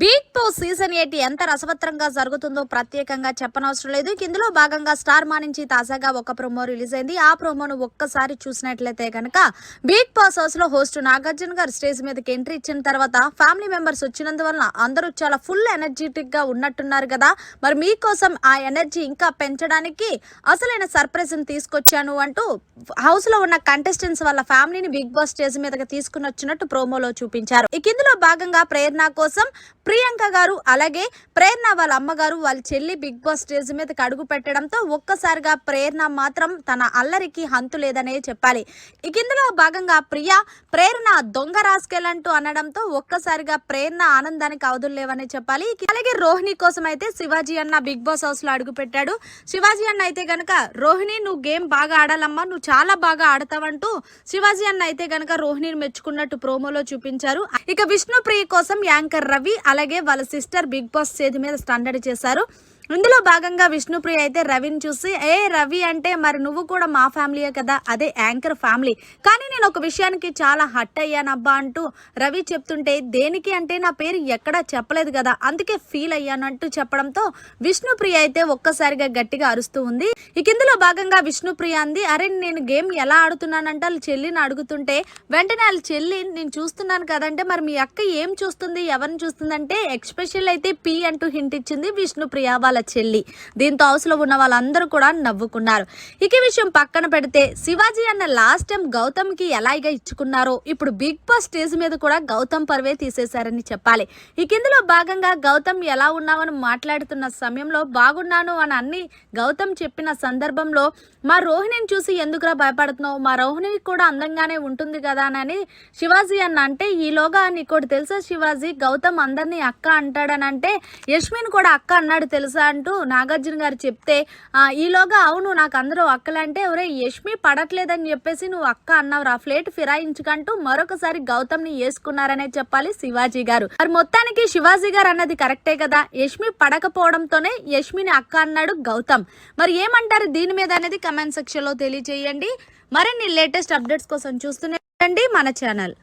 Big boss season eight ఎంత రసవత్రంగా జరుగుతుందో ప్రత్యేకంగా చెప్పనవసరం లేదు. ఇందులో భాగంగా స్టార్ మా నుంచి తాజాగా ఒక ప్రోమో రిలీజ్ అయింది. ఆ ప్రోమోను ఒక్కసారి చూసినట్లయితే కనుక బిగ్ బాస్ హౌస్లో హోస్ట్ నాగార్జున గారు స్టేజ్ మీదకి ఎంట్రీ ఇచ్చిన తర్వాత ఫ్యామిలీ మెంబర్స్ వచ్చినందువలన అందరూ చాలా ఫుల్ ఎనర్జెటిక్గా ఉన్నట్టున్నారు కదా. మరి మీకోసం ఆ ఎనర్జీ ఇంకా పెంచడానికి అసలైన సర్ప్రైజ్ తీసుకొచ్చాను అంటూ హౌస్లో ఉన్న కంటెస్టెంట్స్ వాళ్ళ ఫ్యామిలీని బిగ్ బాస్ స్టేజ్ మీదకి తీసుకుని వచ్చినట్టు ప్రోమోలో చూపించారు. ఇందులో భాగంగా ప్రేరణ కోసం ప్రియాంక గారు అలాగే ప్రేరణ వాళ్ళ అమ్మగారు వాళ్ళ చెల్లి బిగ్ బాస్ స్టేజ్ మీదకి అడుగు పెట్టడంతో ఒక్కసారిగా ప్రేరణ మాత్రం తన అల్లరికి హంతు లేదనే చెప్పాలి. ఇక ఇందులో భాగంగా ప్రియ ప్రేరణ దొంగ రాసుకెళ్ళంటూ అనడంతో ఒక్కసారిగా ప్రేరణ ఆనందానికి అవధులు లేవనే చెప్పాలి. అలాగే రోహిణి కోసం అయితే శివాజీ అన్న బిగ్ బాస్ హౌస్లో అడుగు పెట్టాడు. శివాజీ అన్న అయితే గనక రోహిణి నువ్వు గేమ్ బాగా ఆడాలమ్మా నువ్వు చాలా బాగా ఆడతావంటూ శివాజీ అన్న అయితే గనక రోహిణిని మెచ్చుకున్నట్టు ప్రోమోలో చూపించారు. ఇక విష్ణుప్రియ కోసం యాంకర్ రవి అలాగే వాళ్ళ సిస్టర్ బిగ్ బాస్ చేతి మీద స్టాండర్డ్ చేశారు. ఇందులో భాగంగా విష్ణుప్రియ అయితే రవిని చూసి ఏ రవి అంటే మరి నువ్వు కూడా మా ఫ్యామిలీయే కదా? అదే యాంకర్ ఫ్యామిలీ. కానీ నేను ఒక విషయానికి చాలా హట్ అయ్యానబ్బా అంటూ రవి చెప్తుంటే దేనికి అంటే నా పేరు ఎక్కడా చెప్పలేదు కదా. అందుకే ఫీల్ అయ్యాను అంటూ చెప్పడంతో విష్ణుప్రియ అయితే ఒక్కసారిగా గట్టిగా అరుస్తూ ఉంది. ఇక ఇందులో భాగంగా విష్ణుప్రియ అంది అరే నేను గేమ్ ఎలా ఆడుతున్నానంటే వాళ్ళ చెల్లిని అడుగుతుంటే వెంటనే వాళ్ళ చెల్లి నేను చూస్తున్నాను కదంటే మరి మీ అక్క ఏం చూస్తుంది? ఎవరిని చూస్తుందంటే ఎక్స్పెషల్ అయితే పి అంటూ హింట్ ఇచ్చింది విష్ణుప్రియ వాళ్ళ చెల్లి. దీంతో హౌస్లో ఉన్న వాళ్ళందరూ కూడా నవ్వుకున్నారు. ఇక విషయం పక్కన పెడితే శివాజీ అన్న లాస్ట్ టైం గౌతమ్కి ఎలాగా ఇచ్చుకున్నారో ఇప్పుడు బిగ్ బాస్ స్టేజ్ మీద కూడా గౌతమ్ పర్వే తీసేశారని చెప్పాలి. ఇక ఇందులో భాగంగా గౌతమ్ ఎలా ఉన్నావని మాట్లాడుతున్న సమయంలో బాగున్నాను అని అన్ని గౌతమ్ చెప్పిన సందర్భంలో మా రోహిణిని చూసి ఎందుకురా భయపడుతున్నావు? మా రోహిణి కూడా అందంగానే ఉంటుంది కదా అని శివాజీ అన్న అంటే ఈలోగా నీకోటి తెలుసా శివాజీ? గౌతమ్ అందరినీ అక్క అంటాడని అంటే యష్మిన్ కూడా అక్క అన్నాడు తెలుసా? అంటూ నాగార్జున గారు చెప్తే ఈలోగా అవును నాకు అందరూ అక్కలంటే ఒరే యష్మి పడట్లేదని చెప్పేసి నువ్వు అక్క అన్నావు రా ఫ్లేట్ ఫిరాయించుకంటూ మరొకసారి గౌతమ్ని వేసుకున్నారనే చెప్పాలి శివాజీ గారు. మరి మొత్తానికి శివాజీ గారు అన్నది కరెక్టే కదా? యష్మి పడకపోవడంతోనే యష్మిని అక్క అన్నాడు గౌతమ్. మరి ఏమంటారు దీని మీద అనేది కమెంట్ సెక్షన్లో తెలియజేయండి. మరిన్ని లేటెస్ట్ అప్డేట్స్ కోసం చూస్తూనే మన ఛానల్.